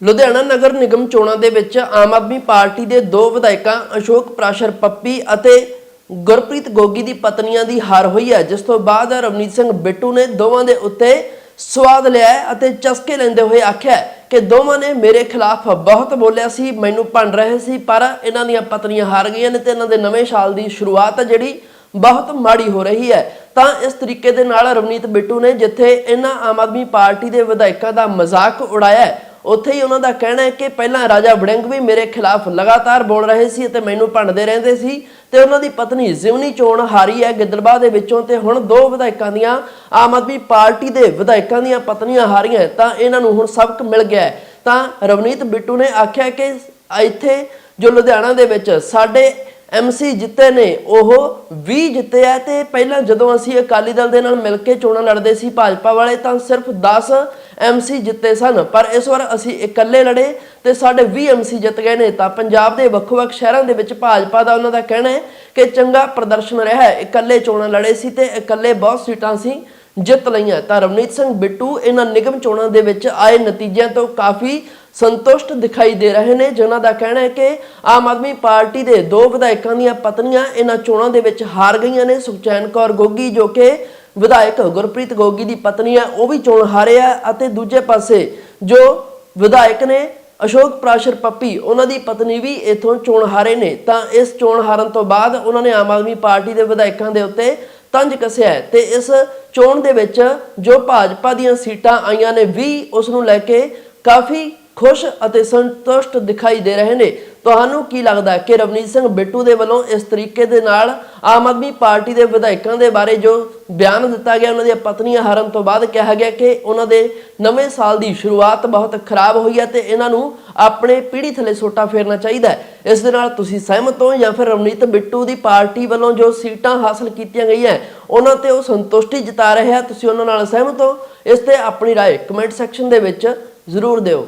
ਲੁਧਿਆਣਾ ਨਗਰ ਨਿਗਮ ਚੋਣਾਂ ਦੇ ਵਿੱਚ ਆਮ ਆਦਮੀ ਪਾਰਟੀ ਦੇ ਦੋ ਵਿਧਾਇਕਾਂ, ਅਸ਼ੋਕ ਪ੍ਰਾਸ਼ਰ ਪੱਪੀ ਅਤੇ ਗੁਰਪ੍ਰੀਤ ਗੋਗੀ ਦੀ ਪਤਨੀਆਂ ਦੀ ਹਾਰ ਹੋਈ ਹੈ, ਜਿਸ ਤੋਂ ਬਾਅਦ ਰਵਨੀਤ ਸਿੰਘ ਬਿੱਟੂ ਨੇ ਦੋਵਾਂ ਦੇ ਉੱਤੇ ਸਵਾਦ ਲਿਆ ਅਤੇ ਚਸਕੇ ਲੈਂਦੇ ਹੋਏ ਆਖਿਆ ਕਿ ਦੋਵਾਂ ਨੇ ਮੇਰੇ ਖਿਲਾਫ ਬਹੁਤ ਬੋਲਿਆ ਸੀ, ਮੈਨੂੰ ਭੰਡ ਰਹੇ ਸੀ, ਪਰ ਇਹਨਾਂ ਦੀਆਂ ਪਤਨੀਆਂ ਹਾਰ ਗਈਆਂ ਨੇ ਤੇ ਇਹਨਾਂ ਦੇ ਨਵੇਂ ਸਾਲ ਦੀ ਸ਼ੁਰੂਆਤ ਜਿਹੜੀ ਬਹੁਤ ਮਾੜੀ ਹੋ ਰਹੀ ਹੈ। ਤਾਂ ਇਸ ਤਰੀਕੇ ਦੇ ਨਾਲ ਰਵਨੀਤ ਬਿੱਟੂ ਨੇ ਜਿੱਥੇ ਇਹਨਾਂ ਆਮ ਆਦਮੀ ਪਾਰਟੀ ਦੇ ਵਿਧਾਇਕਾਂ ਦਾ ਮਜ਼ਾਕ ਉਡਾਇਆ ਉੱਥੇ ਹੀ ਉਹਨਾਂ ਦਾ ਕਹਿਣਾ ਹੈ ਕਿ ਪਹਿਲਾਂ ਰਾਜਾ ਵੜਿੰਗ ਵੀ ਮੇਰੇ ਖਿਲਾਫ ਲਗਾਤਾਰ ਬੋਲ ਰਹੇ ਸੀ ਅਤੇ ਮੈਨੂੰ ਭੰਡਦੇ ਰਹਿੰਦੇ ਸੀ ਤੇ ਉਹਨਾਂ ਦੀ ਪਤਨੀ ਜ਼ਿਮਨੀ ਚੋਣ ਹਾਰੀ ਹੈ ਗਿੱਦੜਬਾਹ ਦੇ ਵਿੱਚੋਂ ਤੇ ਹੁਣ ਦੋ ਵਿਧਾਇਕਾਂ ਦੀਆਂ ਆਮ ਆਦਮੀ ਪਾਰਟੀ ਦੇ ਵਿਧਾਇਕਾਂ ਦੀਆਂ ਪਤਨੀਆਂ ਹਾਰੀਆਂ ਤਾਂ ਇਹਨਾਂ ਨੂੰ ਹੁਣ ਸਬਕ ਮਿਲ ਗਿਆ ਤਾਂ ਰਵਨੀਤ ਬਿੱਟੂ ਨੇ ਆਖਿਆ ਕਿ ਇੱਥੇ ਜੋ ਲੁਧਿਆਣਾ ਦੇ ਵਿੱਚ ਸਾਡੇ ਐਮਸੀ ਜਿੱਤੇ ਨੇ, ਉਹ 20 ਜਿੱਤੇ ਆ ਤੇ ਪਹਿਲਾਂ ਜਦੋਂ ਅਸੀਂ ਅਕਾਲੀ ਦਲ ਦੇ ਨਾਲ ਮਿਲ ਕੇ ਚੋਣਾਂ ਲੜਦੇ ਸੀ ਭਾਜਪਾ ਵਾਲੇ, ਤਾਂ ਸਿਰਫ 10 ਐਮਸੀ ਜਿੱਤੇ ਸਨ, ਪਰ ਇਸ ਵਾਰ ਅਸੀਂ ਇਕੱਲੇ ਲੜੇ ਤੇ ਸਾਡੇ 20 ਐਮਸੀ ਜਿੱਤ ਗਏ ਨੇ। ਤਾਂ ਪੰਜਾਬ ਦੇ ਵੱਖ-ਵੱਖ ਸ਼ਹਿਰਾਂ ਦੇ ਵਿੱਚ ਭਾਜਪਾ ਦਾ ਉਹਨਾਂ ਦਾ ਕਹਿਣਾ ਹੈ ਕਿ ਚੰਗਾ ਪ੍ਰਦਰਸ਼ਨ ਰਿਹਾ ਹੈ। ਇਕੱਲੇ ਚੋਣਾਂ ਲੜੇ ਸੀ ਤੇ ਇਕੱਲੇ ਬਹੁਤ ਸੀਟਾਂ ਸੀ ਜਿੱਤ ਲਈਆਂ। ਤਾਂ ਰਵਨੀਤ ਸਿੰਘ ਬਿੱਟੂ ਇਹਨਾਂ ਨਿਗਮ ਚੋਣਾਂ ਦੇ ਵਿੱਚ ਆਏ ਨਤੀਜਿਆਂ ਤੋਂ ਕਾਫੀ ਸੰਤੁਸ਼ਟ ਦਿਖਾਈ ਦੇ ਰਹੇ ਨੇ, ਜਿਨ੍ਹਾਂ ਦਾ ਕਹਿਣਾ ਹੈ ਕਿ ਆਮ ਆਦਮੀ ਪਾਰਟੀ ਦੇ ਦੋ ਵਿਧਾਇਕਾਂ ਦੀਆਂ ਪਤਨੀਆਂ ਇਹਨਾਂ ਚੋਣਾਂ ਦੇ ਵਿੱਚ ਹਾਰ ਗਈਆਂ ਨੇ। ਸੁਖਚੈਨ ਕੌਰ ਗੋਗੀ ਜੋ ਕਿ ਵਿਧਾਇਕ ਗੁਰਪ੍ਰੀਤ ਗੋਗੀ ਦੀ ਪਤਨੀ ਹੈ, ਉਹ ਵੀ ਚੋਣ ਹਾਰੇ ਹੈ ਅਤੇ ਦੂਜੇ ਪਾਸੇ ਜੋ ਵਿਧਾਇਕ ਨੇ ਅਸ਼ੋਕ ਪ੍ਰਾਸ਼ਰ ਪੱਪੀ, ਉਹਨਾਂ ਦੀ ਪਤਨੀ ਵੀ ਇਥੋਂ ਚੋਣ ਹਾਰੇ ਨੇ। ਤਾਂ ਇਸ ਚੋਣ ਹਾਰਨ ਤੋਂ ਬਾਅਦ ਉਹਨਾਂ ਨੇ ਆਮ ਆਦਮੀ ਪਾਰਟੀ ਦੇ ਵਿਧਾਇਕਾਂ ਦੇ ਉੱਤੇ ਤੰਜ ਕੱਸਿਆ ਹੈ ਤੇ ਇਸ ਚੋਣ ਦੇ ਵਿੱਚ ਜੋ ਭਾਜਪਾ ਦੀਆਂ ਸੀਟਾਂ ਆਈਆਂ ਨੇ 20 ਉਸ ਨੂੰ ਲੈ ਕੇ ਕਾਫੀ ਖੁਸ਼ ਅਤੇ ਸੰਤੁਸ਼ਟ ਦਿਖਾਈ ਦੇ ਰਹੇ ਨੇ। ਤੁਹਾਨੂੰ ਕੀ ਲੱਗਦਾ ਹੈ ਕਿ ਰਵਨੀਤ ਸਿੰਘ ਬਿੱਟੂ ਦੇ ਵੱਲੋਂ ਇਸ ਤਰੀਕੇ ਦੇ ਨਾਲ ਆਮ ਆਦਮੀ ਪਾਰਟੀ ਦੇ ਵਿਧਾਇਕਾਂ ਦੇ ਬਾਰੇ ਜੋ ਬਿਆਨ ਦਿੱਤਾ ਗਿਆ ਉਹਨਾਂ ਦੀਆਂ ਪਤਨੀਆਂ ਹਾਰਨ ਤੋਂ ਬਾਅਦ ਕਿਹਾ ਗਿਆ ਕਿ ਉਹਨਾਂ ਦੇ ਨਵੇਂ ਸਾਲ ਦੀ ਸ਼ੁਰੂਆਤ ਬਹੁਤ ਖਰਾਬ ਹੋਈ ਹੈ ਤੇ ਇਹਨਾਂ ਨੂੰ ਆਪਣੇ ਪੀੜ੍ਹੀ ਥੱਲੇ ਸੋਟਾ ਫੇਰਨਾ ਚਾਹੀਦਾ ਹੈ ਇਸ ਦੇ ਨਾਲ ਤੁਸੀਂ ਸਹਿਮਤ ਹੋ ਜਾਂ ਫਿਰ ਰਵਨੀਤ ਬਿੱਟੂ ਦੀ ਪਾਰਟੀ ਵੱਲੋਂ ਜੋ ਸੀਟਾਂ ਹਾਸਲ ਕੀਤੀਆਂ ਗਈਆਂ ਉਹਨਾਂ ਤੇ ਉਹ ਸੰਤੁਸ਼ਟੀ ਜਤਾ ਰਹੇ ਆ ਤੁਸੀਂ ਉਹਨਾਂ ਨਾਲ ਸਹਿਮਤ ਹੋ ਇਸ ਤੇ ਆਪਣੀ رائے ਕਮੈਂਟ ਸੈਕਸ਼ਨ ਦੇ ਵਿੱਚ ਜ਼ਰੂਰ ਦਿਓ